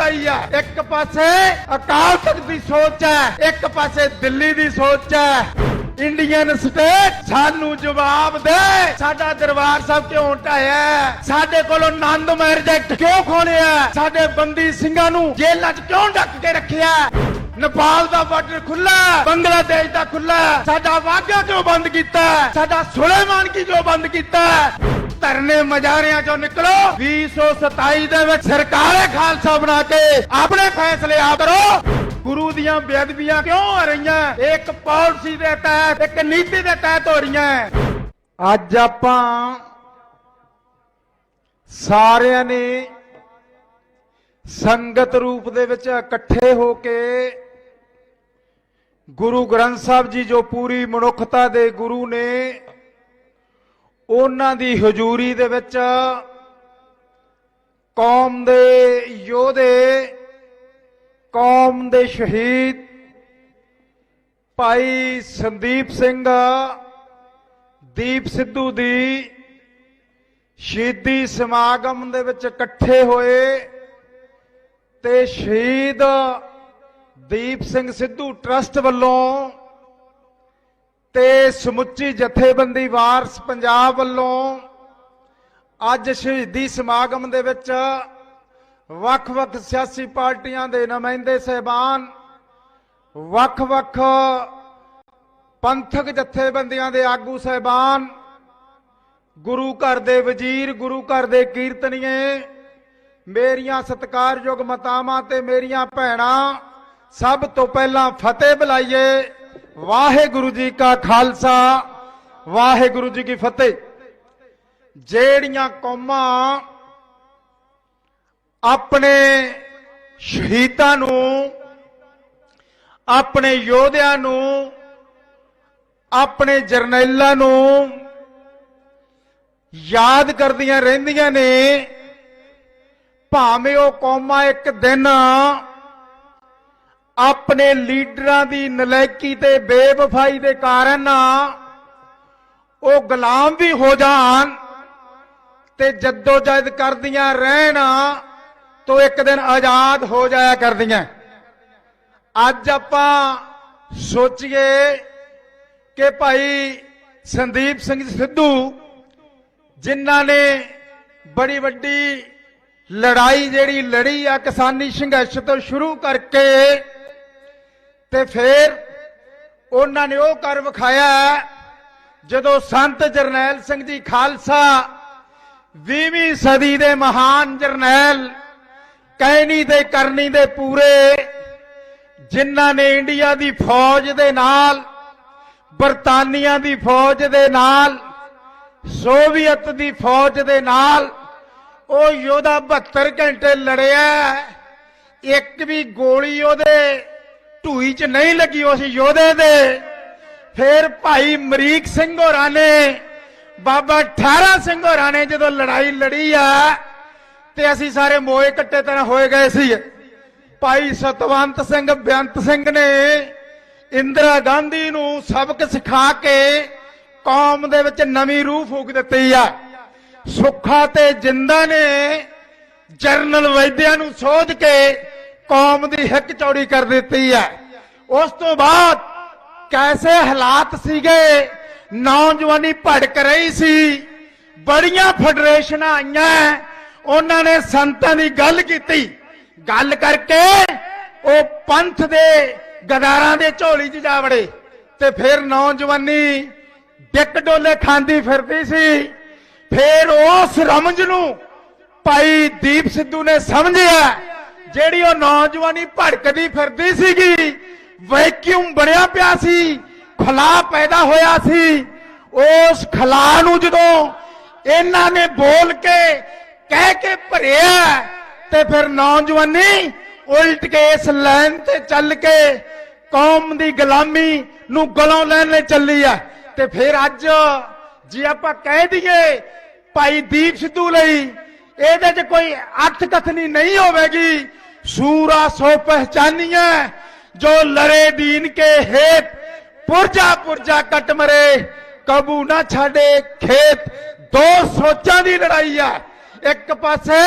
ਲੜਾਈ ਆ। ਇੱਕ ਪਾਸੇ ਅਕਾਲ ਤਖਤ ਦੀ ਸੋਚ ਹੈ, ਇੱਕ ਪਾਸੇ ਦਿੱਲੀ ਦੀ ਸੋਚ ਹੈ। ਇੰਡੀਅਨ ਸਟੇਟ ਸਾਨੂੰ ਜਵਾਬ ਦੇ। ਸਾਡਾ ਦਰਬਾਰ ਸਾਹਿਬ ਕਿਉਂ ਢਾਇਆ ਸਾਡੇ ਕੋਲੋਂ ਆਨੰਦ ਮੈਰਜੈਕਟ ਕਿਉਂ ਖੋਲਿਆ ਸਾਡੇ ਬੰਦੀ ਸਿੰਘਾਂ ਨੂੰ ਜੇਲ੍ਹਾਂ 'ਚ ਕਿਉਂ ਡੱਕ ਕੇ ਰੱਖਿਆ ਨੇਪਾਲ ਦਾ ਬਾਰਡਰ ਖੁੱਲਾ ਬੰਗਲਾਦੇਸ਼ ਦਾ ਖੁੱਲਾ ਸਾਡਾ ਵਾਘਾ ਕਿਉਂ ਬੰਦ ਕੀਤਾ ਸਾਡਾ ਸੁਲੇਮਾਨ ਕੀ ਕਿਉਂ ਬੰਦ ਕੀਤਾ ਧਰਨੇ ਮਜਾਰਿਆਂ ਚੋਂ ਨਿਕਲੋ। 227 ਦੇ ਵਿੱਚ ਸਰਕਾਰੇ ਖਾਲਸਾ ਬਣਾ ਕੇ। ਆਪਣੇ ਫੈਸਲੇ ਆਪ ਕਰੋ। ਗੁਰੂ ਦੀਆਂ ਬੇਅਦਬੀਆਂ ਕਿਉਂ ਹੋ ਰਹੀਆਂ? ਇੱਕ ਪਾਲਿਸੀ ਦੇ ਤਹਿਤ, ਇੱਕ ਨੀਤੀ ਦੇ ਤਹਿਤ ਹੋ ਰਹੀਆਂ। ਅੱਜ ਆਪਾਂ ਸਾਰਿਆਂ ਨੇ ਸੰਗਤ ਰੂਪ ਦੇ ਵਿੱਚ ਇਕੱਠੇ ਹੋ ਕੇ ਗੁਰੂ ਗ੍ਰੰਥ ਸਾਹਿਬ ਜੀ ਜੋ ਪੂਰੀ ਮਨੁੱਖਤਾ ਦੇ ਗੁਰੂ ਨੇ ਉਹਨਾਂ ਦੀ ਹਜ਼ੂਰੀ ਦੇ ਵਿੱਚ ਕੌਮ ਦੇ ਯੋਧੇ, ਕੌਮ ਦੇ ਸ਼ਹੀਦ ਭਾਈ ਸੰਦੀਪ ਸਿੰਘ, ਦੀਪ ਸਿੱਧੂ ਦੀ ਸ਼ਹੀਦੀ ਸਮਾਗਮ ਦੇ ਵਿੱਚ ਇਕੱਠੇ ਹੋਏ ਤੇ ਸ਼ਹੀਦ ਦੀਪ ਸਿੰਘ ਸਿੱਧੂ ਟਰਸਟ ਵੱਲੋਂ ਤੇ ਸਮੁੱਚੀ ਜਥੇਬੰਦੀ ਵਾਰਸ ਪੰਜਾਬ ਵੱਲੋਂ ਅੱਜ ਸ਼ਹੀਦੀ ਸਮਾਗਮ ਦੇ ਵਿੱਚ ਵੱਖ-ਵੱਖ ਸਿਆਸੀ ਪਾਰਟੀਆਂ ਦੇ ਨੁਮਾਇੰਦੇ ਸਹਿਬਾਨ, ਵੱਖ-ਵੱਖ ਪੰਥਕ ਜਥੇਬੰਦੀਆਂ ਦੇ ਆਗੂ ਸਹਿਬਾਨ, ਗੁਰੂ ਘਰ ਦੇ ਵਜ਼ੀਰ, ਗੁਰੂ ਘਰ ਦੇ ਕੀਰਤਨੀਏ, ਮੇਰੀਆਂ ਸਤਿਕਾਰਯੋਗ ਮਤਾਵਾਂ ਤੇ ਮੇਰੀਆਂ ਭੈਣਾਂ, ਸਭ ਤੋਂ ਪਹਿਲਾਂ ਫਤਿਹ ਬੁਲਾਈਏ। ਵਾਹਿਗੁਰੂ ਜੀ ਕਾ ਖਾਲਸਾ, ਵਾਹਿਗੁਰੂ ਜੀ ਕੀ ਫਤਿਹ। ਜਿਹੜੀਆਂ ਕੌਮਾਂ ਆਪਣੇ ਸ਼ਹੀਦਾਂ ਨੂੰ, ਆਪਣੇ ਯੋਧਿਆਂ ਨੂੰ, ਆਪਣੇ ਜਰਨੈਲਾਂ ਨੂੰ ਯਾਦ ਕਰਦੀਆਂ ਰਹਿੰਦੀਆਂ ਨੇ, ਭਾਵੇਂ ਉਹ ਕੌਮਾਂ ਇੱਕ ਦਿਨ ਆਪਣੇ ਲੀਡਰਾਂ ਦੀ ਨਲਾਇਕੀ ਤੇ ਬੇਵਫਾਈ ਦੇ ਕਾਰਨ ਉਹ ਗੁਲਾਮ ਵੀ ਹੋ ਜਾਣ ਤੇ ਜਦੋਜਹਿਦ ਕਰਦੀਆਂ ਰਹਿਣ ਤੋਂ ਇੱਕ ਦਿਨ ਆਜ਼ਾਦ ਹੋ ਜਾਇਆ ਕਰਦੀਆਂ। ਅੱਜ ਆਪਾਂ ਸੋਚੀਏ ਕਿ ਭਾਈ ਸੰਦੀਪ ਸਿੰਘ ਸਿੱਧੂ ਜਿਨ੍ਹਾਂ ਨੇ ਬੜੀ ਵੱਡੀ ਲੜਾਈ ਜਿਹੜੀ ਲੜੀ ਆ ਕਿਸਾਨੀ ਸੰਘਰਸ਼ ਤੋਂ ਸ਼ੁਰੂ ਕਰਕੇ ਤੇ ਫਿਰ ਉਹਨਾਂ ਨੇ ਉਹ ਕਰ ਵਿਖਾਇਆ ਜਦੋਂ ਸੰਤ ਜਰਨੈਲ ਸਿੰਘ ਜੀ ਖਾਲਸਾ 20ਵੀਂ ਸਦੀ ਦੇ ਮਹਾਨ ਜਰਨੈਲ ਕਹਿਣੀ ਤੇ ਕਰਨੀ ਦੇ ਪੂਰੇ ਜਿਨ੍ਹਾਂ ਨੇ ਇੰਡੀਆ ਦੀ ਫੌਜ ਦੇ ਨਾਲ, ਬਰਤਾਨੀਆ ਦੀ ਫੌਜ ਦੇ ਨਾਲ, ਸੋਵੀਅਤ ਦੀ ਫੌਜ ਦੇ ਨਾਲ ਉਹ ਯੋਧਾ 72 ਘੰਟੇ ਲੜਿਆ, ਇੱਕ ਵੀ ਗੋਲੀ ਉਹਦੇ ਢੂਈ 'ਚ ਨਹੀਂ ਲੱਗੀ ਉਸ ਯੋਧੇ ਦੇ। ਫਿਰ ਭਾਈ ਮਰੀਕ ਸਿੰਘ ਹੋਰਾਂ ਨੇ, ਬਾਬਾ ਠਾਰਾ ਸਿੰਘ ਹੋਰਾਂ ਨੇ ਜਦੋਂ ਲੜਾਈ ਲੜੀ ਆ, ਤੇ ਅਸੀਂ ਸਾਰੇ ਮੋਏ ਕੱਟੇ ਤਰ੍ਹਾਂ ਹੋਏ ਗਏ ਸੀ। ਭਾਈ ਸਤਵੰਤ ਸਿੰਘ ਬੇਅੰਤ ਸਿੰਘ ਨੇ ਇੰਦਰਾ ਗਾਂਧੀ ਨੂੰ ਸਬਕ ਸਿਖਾ ਕੇ ਕੌਮ ਦੇ ਵਿੱਚ ਨਵੀਂ ਰੂਹ ਫੂਕ ਦਿੱਤੀ ਆ। ਸੁੱਖਾ ਤੇ ਜਿੰਦਾ ਨੇ ਜਰਨਲ ਵੈਦਿਆ ਨੂੰ ਸੋਧ ਕੇ ਕੌਮ ਦੀ ਹਿੱਕ ਚੌੜੀ ਕਰ ਦਿੱਤੀ ਹੈ। ਉਸ ਤੋਂ ਬਾਅਦ ਕੈਸੇ ਹਾਲਾਤ ਸੀਗੇ? ਨੌਜਵਾਨੀ ਭੜਕ ਰਹੀ ਸੀ। ਬੜੀਆਂ ਫੈਡਰੇਸ਼ਨਾਂ ਆਈਆਂ। ਉਹਨਾਂ ਨੇ ਸੰਤਾਂ ਦੀ ਗੱਲ ਕੀਤੀ। ਗੱਲ ਕਰਕੇ ਉਹ ਪੰਥ ਦੇ ਗਦਾਰਾਂ ਦੇ ਝੋਲੀ 'ਚ ਜਾ ਵੜੇ ਤੇ ਫਿਰ ਨੌਜਵਾਨੀ ਡਿੱਕ ਡੋਲੇ ਖਾਂਦੀ ਫਿਰਦੀ ਸੀ। ਫਿਰ ਉਸ ਰਮਜ ਨੂੰ ਭਾਈ ਦੀਪ ਸਿੱਧੂ ਨੇ ਸਮਝਿਆ। ਜਿਹੜੀ ਉਹ ਨੌਜਵਾਨੀ ਭੜਕਦੀ ਫਿਰਦੀ ਸੀਗੀ ਵੈਕਿਊਮ ਬਣਿਆ ਪਿਆ ਸੀ, ਖਲਾ ਪੈਦਾ ਹੋਇਆ ਸੀ। ਉਸ ਖਲਾ ਨੂੰ ਜਦੋਂ ਇਹਨਾਂ ਨੇ ਬੋਲ ਕੇ, ਕਹਿ ਕੇ ਭਰਿਆ, ਤੇ ਫਿਰ ਨੌਜਵਾਨੀ ਉਲਟ ਕੇ ਇਸ ਲਾਈਨ ਤੇ ਚੱਲ ਕੇ ਕੌਮ ਦੀ ਗੁਲਾਮੀ ਨੂੰ ਗਲੋਂ ਲੈਣ ਲਈ ਚੱਲੀ ਆ। ਤੇ ਫਿਰ ਅੱਜ ਜੇ ਆਪਾਂ ਕਹਿ ਦਈਏ ਭਾਈ ਦੀਪ ਸਿੱਧੂ ਲਈ, ਇਹਦੇ 'ਚ ਕੋਈ ਅਰਥ ਕਥਨੀ ਨਹੀਂ ਹੋਵੇਗੀ। ਸੂਰਾ ਸੋ ਪਹਿਚਾਨੀਐ, ਜੋ ਲੜੇ ਦੀਨ ਕੇ ਹੇਤ, ਪੁਰਜਾ ਪੁਰਜਾ ਕੱਟ ਮਰੇ, ਕਬੂ ਨਾ ਛਾੜੇ ਖੇਤ। ਦੋ ਸੋਚਾਂ ਦੀ ਲੜਾਈ ਆ, ਇੱਕ ਪਾਸੇ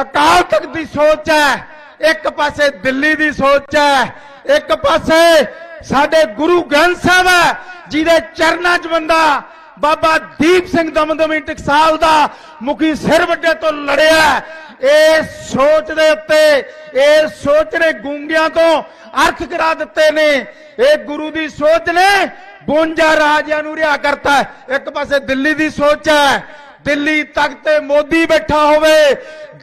ਅਕਾਲ ਤਖਤ ਦੀ ਸੋਚ ਹੈ ਇੱਕ ਪਾਸੇ ਦਿੱਲੀ ਦੀ ਸੋਚ ਹੈ ਇੱਕ ਪਾਸੇ ਸਾਡੇ ਗੁਰੂ ਗ੍ਰੰਥ ਸਾਹਿਬ ਹੈ ਜਿਹਦੇ ਚਰਨਾਂ 'ਚ ਬੰਦਾ ਬਾਬਾ ਦੀਪ ਸਿੰਘ ਦਮਦਮੀ ਟਕਸਾਲ ਦਾ ਮੁਖੀ ਸਿਰ ਵੱਡੇ ਤੋਂ ਲੜਿਆ। ਇਹ ਸੋਚ ਦੇ ਉੱਤੇ, ਇਹ ਸੋਚ ਨੇ ਗੁੰਗਿਆਂ ਤੋਂ ਅਰਥ ਕਰਾ ਦਿੱਤੇ ਨੇ। ਇਹ ਗੁਰੂ ਦੀ ਸੋਚ ਨੇ 52 ਰਾਜਿਆਂ ਨੂੰ ਰਿਹਾ ਕਰਤਾ। ਇੱਕ ਪਾਸੇ ਦਿੱਲੀ ਦੀ ਸੋਚ ਹੈ, ਦਿੱਲੀ ਤੱਕ ਤੇ ਮੋਦੀ ਬੈਠਾ ਹੋਵੇ,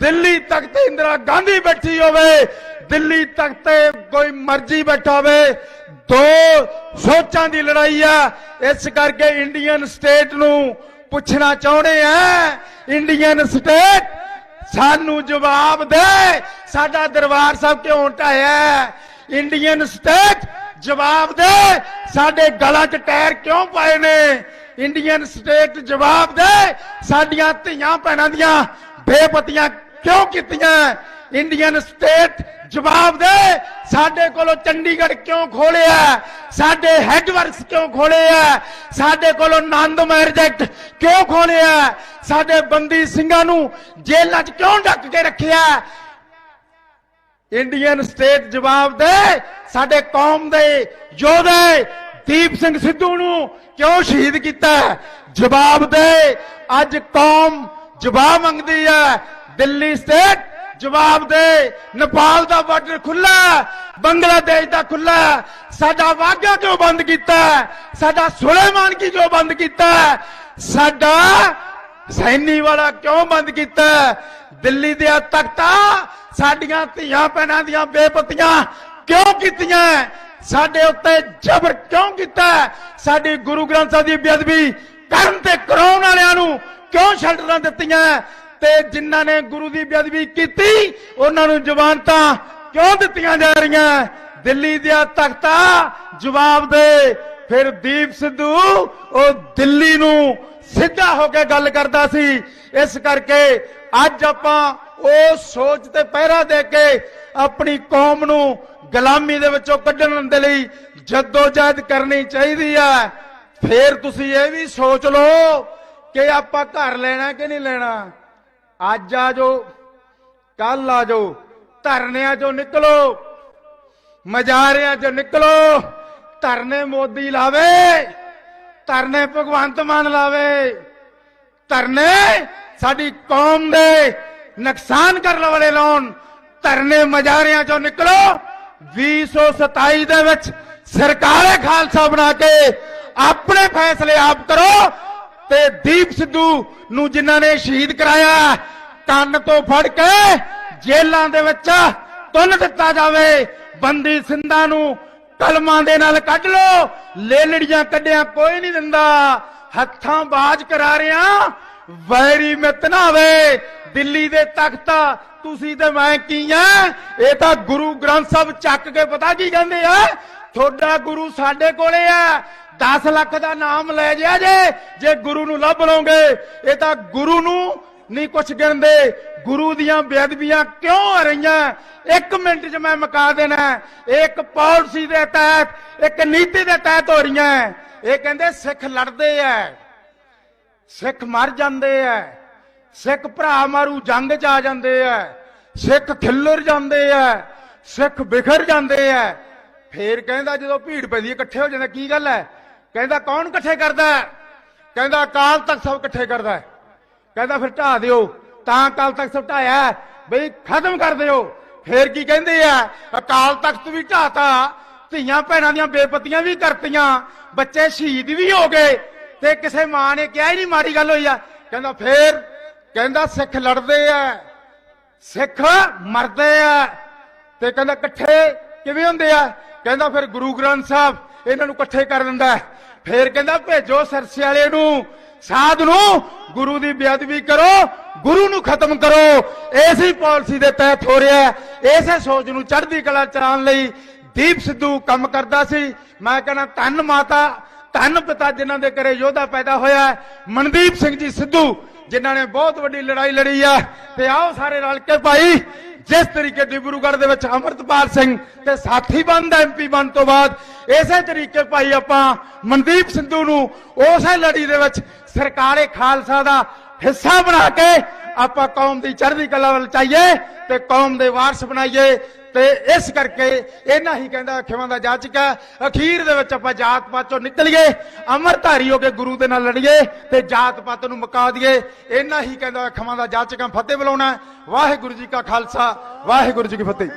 ਦਿੱਲੀ ਤੱਕ ਤੇ ਇੰਦਰਾ ਗਾਂਧੀ ਬੈਠੀ ਹੋਵੇ, ਦਿੱਲੀ ਤੱਕ ਤੇ ਕੋਈ ਮਰਜ਼ੀ ਬੈਠਾ ਹੋਵੇ। ਦੋ ਸੋਚਾਂ ਦੀ ਲੜਾਈ ਆ। ਇਸ ਕਰਕੇ ਇੰਡੀਅਨ ਸਟੇਟ ਨੂੰ ਪੁੱਛਣਾ ਚਾਹੁੰਦੇ ਆ। ਇੰਡੀਅਨ ਸਟੇਟ ਸਾਨੂੰ ਜਵਾਬ ਦੇ। ਸਾਡਾ ਦਰਬਾਰ ਸਾਹਿਬ ਕਿਉਂ ਢਾਇਆ ਇੰਡੀਅਨ ਸਟੇਟ ਜਵਾਬ ਦੇ। ਸਾਡੇ ਗਲਾਂ 'ਚ ਟਾਇਰ ਕਿਉਂ ਪਾਏ ਨੇ? ਇੰਡੀਅਨ ਸਟੇਟ ਜਵਾਬ ਦੇ। ਸਾਡੀਆਂ ਧੀਆਂ ਭੈਣਾਂ ਦੀਆਂ ਬੇਪਤੀਆਂ ਕਿਉਂ ਕੀਤੀਆਂ? ਇੰਡੀਅਨ ਸਟੇਟ ਜਵਾਬ ਦੇ। ਸਾਡੇ ਕੋਲੋਂ ਚੰਡੀਗੜ੍ਹ ਕਿਉਂ ਖੋਲਿਆ? ਸਾਡੇ ਹੈਡਵਰਕਸ ਕਿਉਂ ਖੋਲਿਆ? ਸਾਡੇ ਕੋਲੋਂ ਨੰਦ ਮੈਰਜੈਕਟ ਕਿਉਂ ਖੋਲਿਆ? ਸਾਡੇ ਬੰਦੀ ਸਿੰਘਾਂ ਨੂੰ ਜੇਲ੍ਹਾਂ 'ਚ ਕਿਉਂ ਡੱਕ ਕੇ ਰੱਖਿਆ? ਇੰਡੀਅਨ ਸਟੇਟ ਜਵਾਬ ਦੇ। ਸਾਡੇ ਕੌਮ ਦੇ ਯੋਧੇ ਦੀਪ ਸਿੰਘ ਸਿੱਧੂ ਨੂੰ ਕਿਉਂ ਸ਼ਹੀਦ ਕੀਤਾ? ਜਵਾਬ ਦੇ। ਅੱਜ ਕੌਮ ਜਵਾਬ ਮੰਗਦੀ ਹੈ। ਦਿੱਲੀ ਸਟੇਟ ਜਵਾਬ ਦੇ। ਨੇਪਾਲ ਦਾ ਬਾਰਡਰ ਖੁੱਲਾ ਬੰਗਲਾਦੇਸ਼ ਦਾ ਖੁੱਲਾ ਸਾਡਾ ਵਾਗਾ ਕਿਉਂ ਬੰਦ ਕੀਤਾ ਸਾਡਾ ਸੁਲੇਮਾਨ ਕੀ ਕਿਉਂ ਬੰਦ ਕੀਤਾ ਸਾਡਾ ਸੈਨੀ ਵਾਲਾ ਕਿਉਂ ਬੰਦ ਕੀਤਾ ਦਿੱਲੀ ਦੇ ਤਖਤਾ, ਸਾਡੀਆਂ ਧੀਆਂ ਭੈਣਾਂ ਦੀਆਂ ਬੇਪਤੀਆਂ ਕਿਉਂ ਕੀਤੀਆਂ ਸਾਡੇ ਉੱਤੇ ਜ਼ਬਰ ਕਿਉਂ ਕੀਤਾ ਸਾਡੀ ਗੁਰੂ ਗ੍ਰੰਥ ਸਾਹਿਬ ਦੀ ਬੇਅਦਬੀ ਕਰਨ ਤੇ ਕਰਾਉਣ ਵਾਲਿਆਂ ਨੂੰ ਕਿਉਂ ਸ਼ਲਟਰਾਂ ਦਿੱਤੀਆਂ ਤੇ ਜਿਨ੍ਹਾਂ ਨੇ ਗੁਰੂ ਦੀ ਬੇਅਦਬੀ ਕੀਤੀ, ਉਹਨਾਂ ਨੂੰ ਜ਼ਮਾਨਤਾਂ ਕਿਉਂ ਦਿੱਤੀਆਂ ਜਾ ਰਹੀਆਂ? ਦਿੱਲੀ ਦੇ ਤਖਤਾ ਜਵਾਬ ਦੇ। ਫਿਰ ਦੀਪ ਸਿੱਧੂ, ਉਹ ਦਿੱਲੀ ਨੂੰ ਸਿੱਧਾ ਹੋ ਕੇ ਗੱਲ ਕਰਦਾ ਸੀ। ਇਸ ਕਰਕੇ ਅੱਜ ਆਪਾਂ ਉਹ ਸੋਚ ਤੇ ਪਹਿਰਾ ਦੇ ਕੇ ਆਪਣੀ ਕੌਮ ਨੂੰ ਗੁਲਾਮੀ ਦੇ ਵਿੱਚੋਂ ਕੱਢਣ ਦੇ ਲਈ ਜਦੋਜਹਿਦ ਕਰਨੀ ਚਾਹੀਦੀ ਹੈ ਫੇਰ ਤੁਸੀਂ ਇਹ ਵੀ ਸੋਚ ਲਓ ਕਿ ਆਪਾਂ ਘਰ ਲੈਣਾ ਕਿ ਨਹੀਂ ਲੈਣਾ? ਅੱਜ ਆ ਜਾਓ ਕੱਲ ਆ ਜਾਓ, ਧਰਨਿਆਂ ਚੋਂ ਨਿਕਲੋ, ਮਜਾਰਿਆਂ ਚੋਂ ਨਿਕਲੋ, ਧਰਨੇ ਮੋਦੀ ਲਾਵੇ, ਧਰਨੇ ਭਗਵੰਤ ਮਾਨ ਲਾਵੇ, ਧਰਨੇ ਸਾਡੀ ਕੌਮ ਦੇ ਨੁਕਸਾਨ ਕਰਨ ਵਾਲੇ ਲਾਉਣ, ਧਰਨੇ ਮਜਾਰਿਆਂ ਚੋਂ ਨਿਕਲੋ 2027 ਦੇ ਵਿੱਚ ਸਰਕਾਰੇ ਖਾਲਸਾ ਬਣਾ ਕੇ ਆਪਣੇ ਫੈਸਲੇ ਆਪ ਕਰੋ ਤੇ ਦੀਪ ਸਿੱਧੂ ਨੂੰ ਜਿਨ੍ਹਾਂ ਨੇ ਸ਼ਹੀਦ ਕਰਾਇਆ, ਕੰਨ ਤੋਂ ਫੜ ਕੇ ਜੇਲ੍ਹਾਂ ਦੇ ਵਿੱਚ ਤੁੰਨ ਦਿੱਤਾ ਜਾਵੇ। ਬੰਦੀ ਸਿੰਘਾਂ ਨੂੰ ਕਲਮਾਂ ਦੇ ਨਾਲ ਕੱਢ ਲੋ ਲੇਲੜੀਆਂ ਕੱਢਿਆ ਕੋਈ ਨਹੀਂ ਦਿੰਦਾ। ਹੱਥਾਂ ਬਾਜ ਕਰਾ ਰਿਆ। ਵੈਰੀ ਮਿੱਤ ਨਾ ਹੋਵੇ। ਦਿੱਲੀ ਦੇ ਤਖਤਾ, ਤੁਸੀਂ ਤੇ ਮੈਂ ਕੀ ਆ? ਇਹ ਤਾਂ ਗੁਰੂ ਗ੍ਰੰਥ ਸਾਹਿਬ ਚੱਕ ਕੇ ਪਤਾ ਕੀ ਕਹਿੰਦੇ ਆ? ਤੁਹਾਡਾ ਗੁਰੂ ਸਾਡੇ ਕੋਲੇ ਆ। 10 ਲੱਖ ਦਾ ਨਾਮ ਲੈ ਜਿਆ ਜੇ ਜੇ ਗੁਰੂ ਨੂੰ ਲੱਭ ਲਓਗੇ, ਇਹ ਤਾਂ ਗੁਰੂ ਨੂੰ ਨਹੀਂ ਕੁਛ ਗਿਣਦੇ। ਗੁਰੂ ਦੀਆਂ ਬੇਅਦਬੀਆਂ ਕਿਉਂ ਹੋ ਰਹੀਆਂ? ਇੱਕ ਮਿੰਟ 'ਚ ਮੈਂ ਮੁਕਾ ਦੇਣਾ। ਇਹ ਇੱਕ ਪਾਲਿਸੀ ਦੇ ਤਹਿਤ, ਇੱਕ ਨੀਤੀ ਦੇ ਤਹਿਤ ਹੋ ਰਹੀਆਂ। ਇਹ ਕਹਿੰਦੇ ਸਿੱਖ ਲੜਦੇ ਐ। ਸਿੱਖ ਮਰ ਜਾਂਦੇ ਐ। ਸਿੱਖ ਭਰਾ ਮਾਰੂ ਜੰਗ 'ਚ ਆ ਜਾਂਦੇ ਐ। ਸਿੱਖ ਖਿੱਲਰ ਜਾਂਦੇ ਐ। ਸਿੱਖ ਬਿਖਰ ਜਾਂਦੇ ਐ। ਫੇਰ ਕਹਿੰਦਾ ਜਦੋਂ ਭੀੜ ਪੈਂਦੀ ਹੈ ਇਕੱਠੇ ਹੋ ਜਾਂਦੇ, ਕੀ ਗੱਲ ਹੈ ਕਹਿੰਦਾ ਕੌਣ ਇਕੱਠੇ ਕਰਦਾ ਕਹਿੰਦਾ ਅਕਾਲ ਤਖਤ ਸਭ ਇਕੱਠੇ ਕਰਦਾ ਕਹਿੰਦਾ ਫਿਰ ਢਾ ਦਿਓ। ਤਾਂ ਅਕਾਲ ਤਖਤ ਸਭ ਢਾਇਆ ਬਈ ਖਤਮ ਕਰ ਦਿਓ। ਫੇਰ ਕੀ ਕਹਿੰਦੇ ਆ? ਅਕਾਲ ਤਖਤ ਵੀ ਢਾਤਾ ਧੀਆਂ ਭੈਣਾਂ ਦੀਆਂ ਬੇਪਤੀਆਂ ਵੀ ਕਰਤੀਆਂ, ਬੱਚੇ ਸ਼ਹੀਦ ਵੀ ਹੋ ਗਏ। ਤੇ ਕਿਸੇ ਮਾਂ ਨੇ ਕਿਹਾ ਹੀ ਨਹੀਂ ਮਾੜੀ ਗੱਲ ਹੋਈ ਆ। ਕਹਿੰਦਾ ਫੇਰ, ਕਹਿੰਦਾ ਸਿੱਖ ਲੜਦੇ ਆ। ਸਿੱਖ ਮਰਦੇ ਆ। ਤੇ ਕਹਿੰਦਾ ਇਕੱਠੇ ਕਿਵੇਂ ਹੁੰਦੇ ਆ? ਕਹਿੰਦਾ ਫਿਰ ਗੁਰੂ ਗ੍ਰੰਥ ਸਾਹਿਬ ਇਹਨਾਂ ਨੂੰ ਇਕੱਠੇ ਕਰ ਦਿੰਦਾ ਫਿਰ ਕਹਿੰਦਾ, ਭੇਜੋ ਸਰਸੇ ਵਾਲੇ ਨੂੰ। ਸਾਧ ਨੂੰ ਗੁਰੂ ਦੀ ਬੇਅਦਬੀ ਕਰੋ, ਗੁਰੂ ਨੂੰ ਖਤਮ ਕਰੋ। ਐਸੀ ਪਾਲਿਸੀ ਦੇ ਤਹਿਤ ਹੋ ਰਿਹਾ ਹੈ। ਸੋਚ ਨੂੰ ਚੜ੍ਹਦੀ ਕਲਾ ਚਲਾਉਣ ਲਈ ਦੀਪ ਸਿੱਧੂ ਕੰਮ ਕਰਦਾ ਸੀ। ਮੈਂ ਕਹਿੰਦਾ, ਧੰਨ ਮਾਤਾ, ਧੰਨ ਪਿਤਾ ਜਿਨ੍ਹਾਂ ਦੇ ਘਰੇ ਯੋਧਾ ਪੈਦਾ ਹੋਇਆ ਮਨਦੀਪ ਸਿੰਘ ਜੀ ਸਿੱਧੂ, ਜਿਨ੍ਹਾਂ ਨੇ ਬਹੁਤ ਵੱਡੀ ਲੜਾਈ ਲੜੀ ਆ। ਤੇ ਆਓ ਸਾਰੇ ਰਲ ਕੇ ਭਾਈ ਜਿਸ ਤਰੀਕੇ ਡਿਬਰੂਗੜ੍ਹ ਦੇ ਵਿੱਚ ਅਮਰਤਪਾਲ ਸਿੰਘ ਤੇ ਸਾਥੀ ਬੰਦ ਐਮਪੀ ਬਣ ਤੋਂ ਬਾਅਦ, ਇਸੇ ਤਰੀਕੇ ਭਾਈ ਆਪਾਂ ਮਨਦੀਪ ਸਿੱਧੂ ਨੂੰ ਉਸੇ ਲੜੀ ਦੇ ਵਿੱਚ ਸਰਕਾਰੇ ਖਾਲਸਾ ਦਾ ਹਿੱਸਾ ਬਣਾ ਕੇ ਆਪਾਂ ਕੌਮ ਦੀ ਚੜ੍ਹਦੀ ਕਲਾ ਵੱਲ ਚਾਹੀਏ ਤੇ ਕੌਮ ਦੇ ਵਾਰਸ ਬਣਾਈਏ। ਤੇ ਇਸ ਕਰਕੇ ਇਹਨਾਂ ਹੀ ਕਹਿੰਦਾ ਅਖਿਵਾਂ ਦਾ ਜਾਚਕ ਹੈ ਅਖੀਰ ਦੇ ਵਿੱਚ ਆਪਾਂ ਜਾਤ ਪਾਤ ਚੋਂ ਨਿਕਲੀਏ ਅਮਰਧਾਰੀ ਹੋ ਕੇ ਗੁਰੂ ਦੇ ਨਾਲ ਲੜੀਏ ਤੇ ਜਾਤ ਪਾਤ ਨੂੰ ਮੁਕਾ ਦਈਏ। ਇਹਨਾਂ ਹੀ ਕਹਿੰਦਾ ਅਖਿਵਾਂ ਦਾ ਜਾਚਕਾਂ ਫਤਿਹ ਬੁਲਾਉਣਾ। ਵਾਹਿਗੁਰੂ ਜੀ ਕਾ ਖਾਲਸਾ, ਵਾਹਿਗੁਰੂ ਜੀ ਕੀ ਫਤਿਹ।